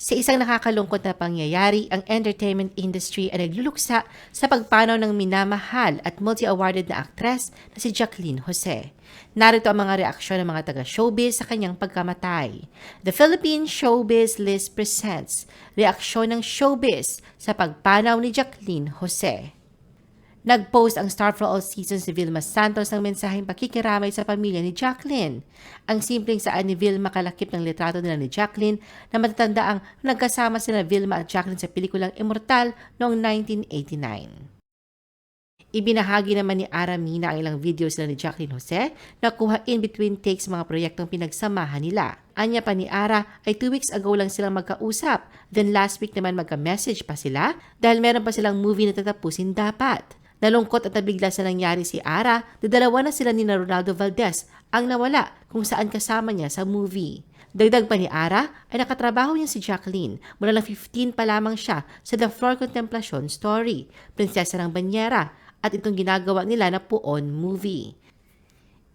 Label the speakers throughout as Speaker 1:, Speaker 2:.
Speaker 1: Sa isang nakakalungkot na pangyayari, ang entertainment industry ay nagluluksa sa pagpanaw ng minamahal at multi-awarded na aktres na si Jacqueline Jose. Narito ang mga reaksyon ng mga taga-showbiz sa kanyang pagkamatay. The Philippine Showbiz List presents reaksyon ng showbiz sa pagpanaw ni Jacqueline Jose. Nag-post ang Star for All Seasons si Vilma Santos ng mensaheng pakikiramay sa pamilya ni Jacqueline. Ang simpleng saan ni Vilma kalakip ng litrato nila ni Jacqueline na matatanda ang nagkasama sina Vilma at Jacqueline sa pelikulang Immortal noong 1989. Ibinahagi naman ni Aramina ang ilang videos nila ni Jacqueline Jose na kuha in between takes mga proyektong pinagsamahan nila. Anya pa ni Ara ay two weeks ago lang silang magkausap. Then last week naman magka-message pa sila dahil meron pa silang movie na tatapusin dapat. Nalungkot at nabigla sa nangyari si Ara, dadalawa na sila ni na Ronaldo Valdez ang nawala kung saan kasama niya sa movie. Dagdag pa ni Ara ay nakatrabaho niya si Jacqueline mula lang 15 pa lamang siya sa The Flor Contemplacion Story, Prinsesa ng Banyera, at itong ginagawa nila na Puon movie.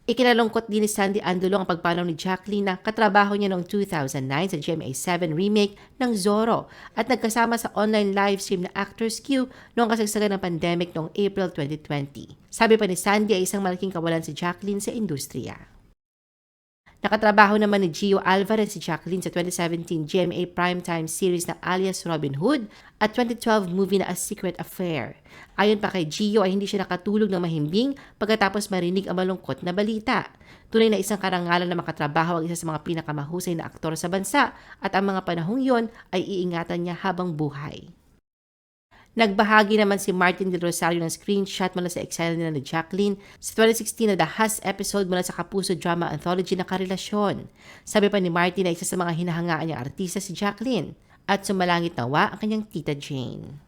Speaker 1: Ikinalungkot din ni Sandy Andulong ang pagpanaw ni Jacqueline na katrabaho niya noong 2009 sa GMA7 remake ng Zorro at nagkasama sa online livestream na Actors Q noong kasagsagan ng pandemic noong April 2020. Sabi pa ni Sandy ay isang malaking kawalan si Jacqueline sa industriya. Nakatrabaho naman ni Gio Alvarez si Jacqueline sa 2017 GMA primetime series na alias Robin Hood at 2012 movie na A Secret Affair. Ayon pa kay Gio ay hindi siya nakatulog ng mahimbing pagkatapos marinig ang malungkot na balita. Tunay na isang karangalan na makatrabaho ang isa sa mga pinakamahusay na aktor sa bansa at ang mga panahong yon ay iingatan niya habang buhay. Nagbahagi naman si Martin Del Rosario ng screenshot mula sa eksena nila ni Jacqueline sa 2016 na The Has episode mula sa Kapuso Drama Anthology na karelasyon. Sabi pa ni Martin na isa sa mga hinahangaan niyang artista si Jacqueline at sumalangit nawa ang kanyang tita Jane.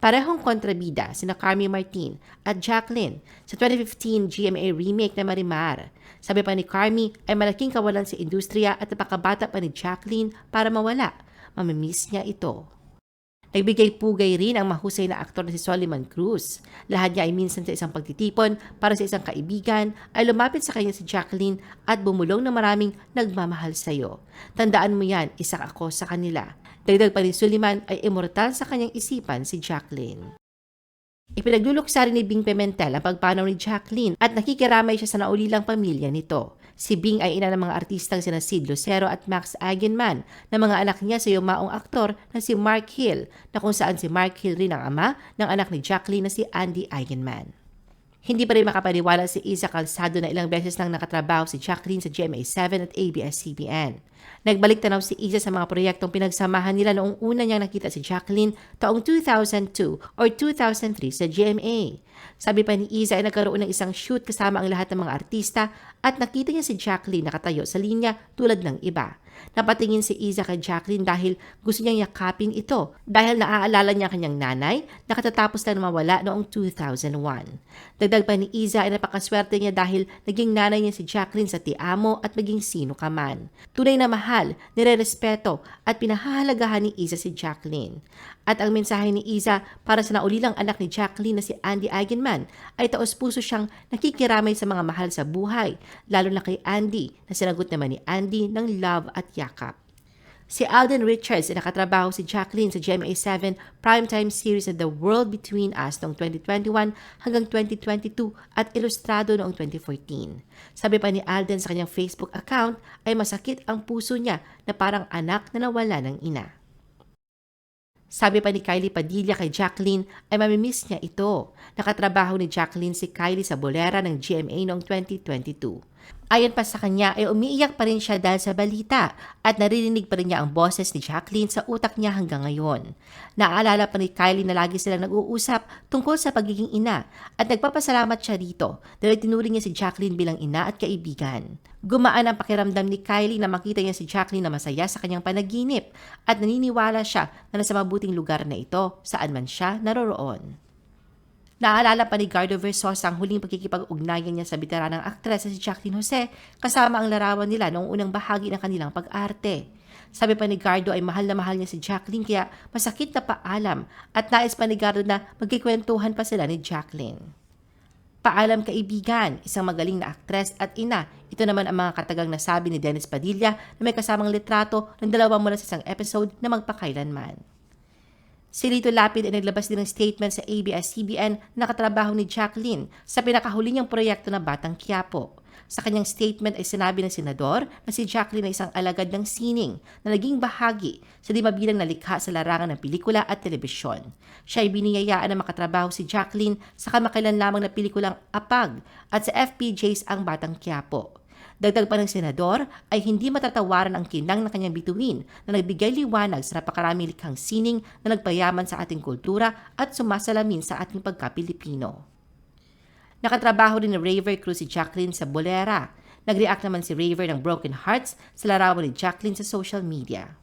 Speaker 1: Parehong kontrabida sina Carmi Martin at Jacqueline sa 2015 GMA remake na Marimar. Sabi pa ni Carmi ay malaking kawalan sa industriya at napakabata pa ni Jacqueline para mawala. Mamimiss niya ito. Nagbigay pugay rin ang mahusay na aktor na si Soliman Cruz. Lahat niya ay minsan sa isang pagtitipon para sa isang kaibigan ay lumapit sa kanya si Jacqueline at bumulong na maraming nagmamahal sa iyo. Tandaan mo yan, isa ako sa kanila. Dagdag pa ni Suliman ay immortal sa kanyang isipan si Jacqueline. Ipinagluluksa rin ni Bing Pimentel ang pagpanaw ni Jacqueline at nakikiramay siya sa naulilang pamilya nito. Si Bing ay ina ng mga artistang sina Sid Lucero at Max Eigenman na mga anak niya sa yumaong aktor na si Mark Hill na kung saan si Mark Hill rin ang ama ng anak ni Jacqueline na si Andy Eigenman. Hindi pa rin makapaniwala si Isa Calzado na ilang beses nang nakatrabaho si Jacqueline sa GMA7 at ABS-CBN. Nagbalik tanaw si Isa sa mga proyektong pinagsamahan nila noong una niyang nakita si Jacqueline taong 2002 or 2003 sa GMA. Sabi pa ni Isa ay nagkaroon ng isang shoot kasama ang lahat ng mga artista at nakita niya si Jacqueline nakatayo sa linya tulad ng iba. Napatingin si Isa kay Jacqueline dahil gusto niyang yakapin ito dahil naaalala niya kanyang nanay na katatapos lang mawala noong 2001. Dagdag pa ni Isa ay napakaswerte niya dahil naging nanay niya si Jacqueline sa tiamo at maging sino ka man. Tunay na mahal, nirerespeto at pinahahalagahan ni Isa si Jacqueline. At ang mensahe ni Isa para sa naulilang anak ni Jacqueline na si Andy Eigenman ay taos puso siyang nakikiramay sa mga mahal sa buhay, lalo na kay Andy na sinagot naman ni Andy ng love at yakap. Si Alden Richards ay nakatrabaho si Jacqueline sa GMA7 primetime series na The World Between Us noong 2021 hanggang 2022 at ilustrado noong 2014. Sabi pa ni Alden sa kanyang Facebook account ay masakit ang puso niya na parang anak na nawala ng ina. Sabi pa ni Kylie Padilla kay Jacqueline ay mamimiss niya ito. Nakatrabaho ni Jacqueline si Kylie sa bolera ng GMA noong 2022. Ayon pa sa kanya ay umiiyak pa rin siya dahil sa balita at naririnig pa rin niya ang boses ni Jacqueline sa utak niya hanggang ngayon. Naaalala pa ni Kylie na lagi silang nag-uusap tungkol sa pagiging ina at nagpapasalamat siya rito dahil tinuring niya si Jacqueline bilang ina at kaibigan. Gumaan ang pakiramdam ni Kylie na makita niya si Jacqueline na masaya sa kanyang panaginip at naniniwala siya na nasa mabuting lugar na ito saan man siya naroroon. Naalala pa ni Gardo Versosa ang huling pagkikipag-ugnayan niya sa veteranang aktres na si Jacqueline Jose kasama ang larawan nila noong unang bahagi ng kanilang pag-arte. Sabi pa ni Gardo ay mahal na mahal niya si Jacqueline kaya masakit na paalam at nais pa ni Gardo na magkikwentuhan pa sila ni Jacqueline. Paalam kaibigan, isang magaling na aktres at ina. Ito naman ang mga katagang nasabi ni Dennis Padilla na may kasamang litrato ng dalawa mula sa isang episode na magpakailanman. Si Lito Lapid ay naglabas din ng statement sa ABS-CBN na katrabaho ni Jacqueline sa pinakahuli niyang proyekto na Batang Quiapo. Sa kanyang statement ay sinabi ng senador na si Jacqueline ay isang alagad ng sining na naging bahagi sa di mabilang nalikha sa larangan ng pelikula at telebisyon. Siya ay biniyayaan na makatrabaho si Jacqueline sa kamakailan lamang na pelikulang Apag at sa FPJs ang Batang Quiapo. Dagdag pa ng senador ay hindi matatawaran ang kinang ng kanyang bituin na nagbigay liwanag sa napakarami likhang sining na nagpayaman sa ating kultura at sumasalamin sa ating pagka-Pilipino. Nakatrabaho din ni Raver Cruz si Jacqueline sa Bolera. Nag-react naman si Raver ng Broken Hearts sa larawan ni Jacqueline sa social media.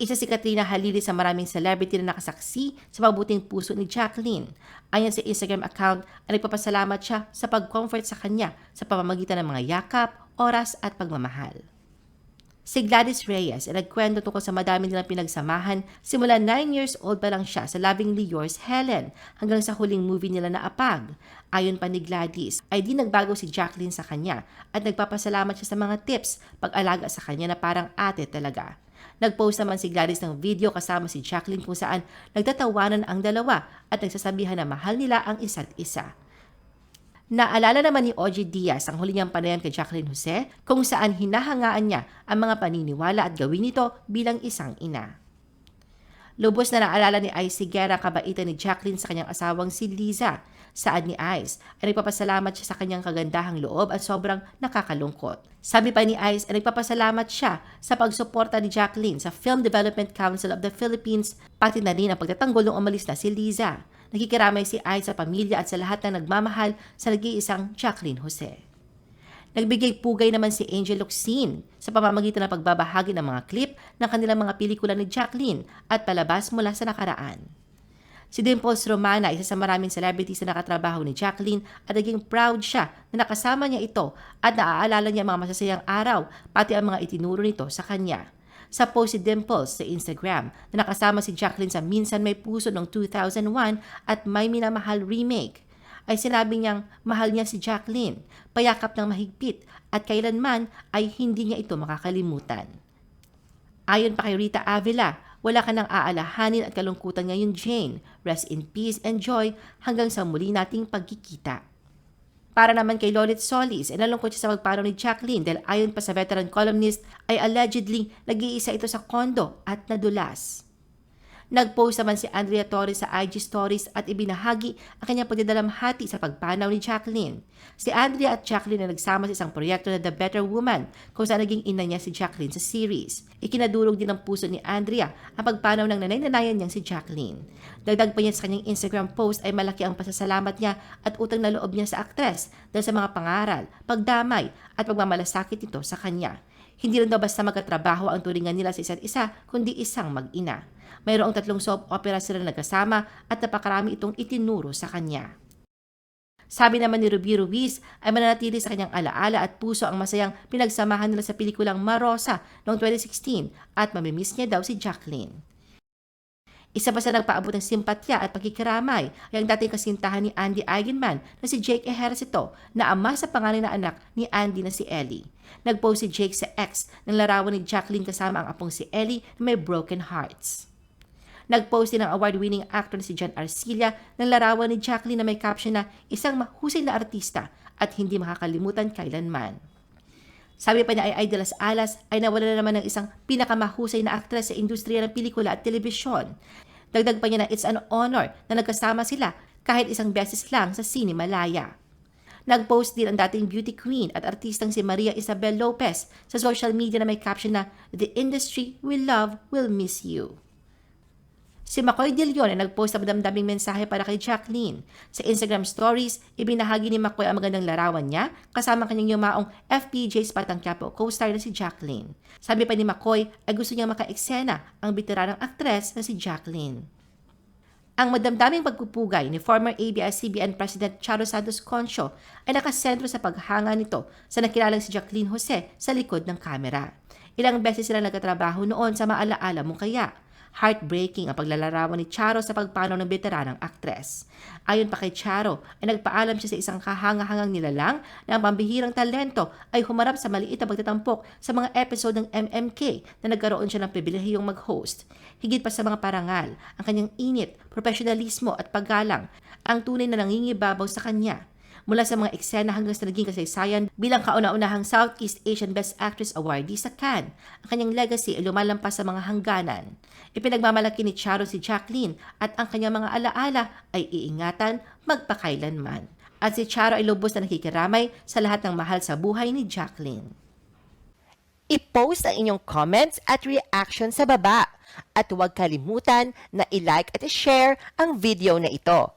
Speaker 1: Isa si Katrina Halili sa maraming celebrity na nakasaksi sa mabuting puso ni Jacqueline. Ayon sa Instagram account, ay nagpapasalamat siya sa pag-comfort sa kanya sa pamamagitan ng mga yakap, oras at pagmamahal. Si Gladys Reyes ay nagkwento tungkol sa madami nilang pinagsamahan simula 9 years old pa lang siya sa Lovingly Yours Helen hanggang sa huling movie nila na Apag. Ayon pa ni Gladys, ay di nagbago si Jacqueline sa kanya at nagpapasalamat siya sa mga tips pag-alaga sa kanya na parang ate talaga. Nagpost naman si Gladys ng video kasama si Jacqueline kung saan nagtatawanan ang dalawa at nagsasabihan na mahal nila ang isa't isa. Naalala naman ni Oji Diaz ang huli niyang panayam kay Jacqueline Jose kung saan hinahangaan niya ang mga paniniwala at gawin nito bilang isang ina. Lubos na naalala ni Ice Sigera kabaitan ni Jacqueline sa kanyang asawang si Liza. Saad ni Ice ay nagpapasalamat siya sa kanyang kagandahang loob at sobrang nakakalungkot. Sabi pa ni Ice ay nagpapasalamat siya sa pagsuporta ni Jacqueline sa Film Development Council of the Philippines pati na rin ang pagtatanggol ng umalis na si Liza. Nakikiramay si Ice sa pamilya at sa lahat na nagmamahal sa nag-iisang Jacqueline Jose. Nagbigay pugay naman si Angel Locsin sa pamamagitan ng pagbabahagi ng mga clip ng kanilang mga pelikula ni Jacqueline at palabas mula sa nakaraan. Si Dimples Romana, isa sa maraming celebrities na nakatrabaho ni Jacqueline at naging proud siya na nakasama niya ito at naaalala niya ang mga masasayang araw pati ang mga itinuro nito sa kanya sa post si Dimples sa Instagram na nakasama si Jacqueline sa Minsan May Puso noong 2001 at May Minamahal Remake ay sinabi niyang mahal niya si Jacqueline, payakap ng mahigpit at kailanman ay hindi niya ito makakalimutan. Ayon pa kay Rita Avila, wala ka nang aalahanin at kalungkutan ngayon Jane. Rest in peace and joy hanggang sa muli nating pagkikita. Para naman kay Lolit Solis, ay nalungkot siya sa pagpanaw ni Jacqueline dahil ayon pa sa veteran columnist ay allegedly nag-iisa ito sa kondo at nadulas. Nag-post naman si Andrea Torres sa IG stories at ibinahagi ang kanyang pagdadalamhati sa pagpanaw ni Jacqueline. Si Andrea at Jacqueline na nagsama sa isang proyekto na The Better Woman kung saan naging ina niya si Jacqueline sa series. Ikinadurog din ng puso ni Andrea ang pagpanaw ng nanay-nanayan niyang si Jacqueline. Dagdag pa niya sa kanyang Instagram post ay malaki ang pasasalamat niya at utang na loob niya sa aktres dahil sa mga pangaral, pagdamay at pagmamalasakit nito sa kanya. Hindi rin daw basta magkatrabaho ang turingan nila sa isa't isa, kundi isang mag-ina. Mayroong tatlong soap opera sila nagkasama at napakarami itong itinuro sa kanya. Sabi naman ni Ruby Ruiz ay mananatili sa kanyang alaala at puso ang masayang pinagsamahan nila sa pelikulang Marosa noong 2016 at mamimiss niya daw si Jacqueline. Isa pa sa nagpaabot ng simpatya at pagkikiramay ay ang dating kasintahan ni Andy Eigenman na si Jake Ejercito na ama sa pangalan na anak ni Andy na si Ellie. Nagpost si Jake sa X ng larawan ni Jacqueline kasama ang apong si Ellie na may broken hearts. Nag-post din ang award-winning actor na si John Arcilla ng larawan ni Jacqueline na may caption na isang mahusay na artista at hindi makakalimutan kailanman. Sabi pa niya ay Ay de las Alas ay nawala na naman ng isang pinakamahusay na aktres sa industriya ng pelikula at telebisyon. Dagdag pa niya na it's an honor na nagkasama sila kahit isang beses lang sa Sine Malaya. Nag-post din ang dating beauty queen at artistang si Maria Isabel Lopez sa social media na may caption na The industry we love will miss you. Si McCoy De Leon ay nagpost ng damdaming mensahe para kay Jacqueline. Sa Instagram stories, ibinahagi ni McCoy ang magandang larawan niya kasama kanyang yumaong FPJ's Patang Quiapo co-star na si Jacqueline. Sabi pa ni McCoy ay gusto niyang maka-eksena ang biteranang aktres na si Jacqueline. Ang madamdaming pagpupugay ni former ABS-CBN President Charo Santos Concho ay nakasentro sa paghanga nito sa nakilalang si Jacqueline Jose sa likod ng kamera. Ilang beses sila nagkatrabaho noon sa maalaala mo kaya Heartbreaking ang paglalarawan ni Charo sa pagpanaw ng veteranang aktres. Ayon pa kay Charo, ay nagpaalam siya sa isang kahanga-hangang nilalang na ang pambihirang talento ay humarap sa maliit na pagtatampok sa mga episode ng MMK na nagkaroon siya ng pribilehiyong mag-host. Higit pa sa mga parangal, ang kanyang init, profesionalismo at paggalang ang tunay na nangingibabaw sa kanya. Mula sa mga eksena hanggang sa naging kasaysayan bilang kauna-unahang Southeast Asian Best Actress awardee sa Cannes, ang kanyang legacy ay lumalampas sa mga hangganan. Ipinagmamalaki ni Charo si Jacqueline at ang kanyang mga alaala ay iingatan magpakailanman. At si Charo ay lubos na nakikiramay sa lahat ng mahal sa buhay ni Jacqueline.
Speaker 2: I-post ang inyong comments at reaction sa baba. At huwag kalimutan na i-like at i-share ang video na ito.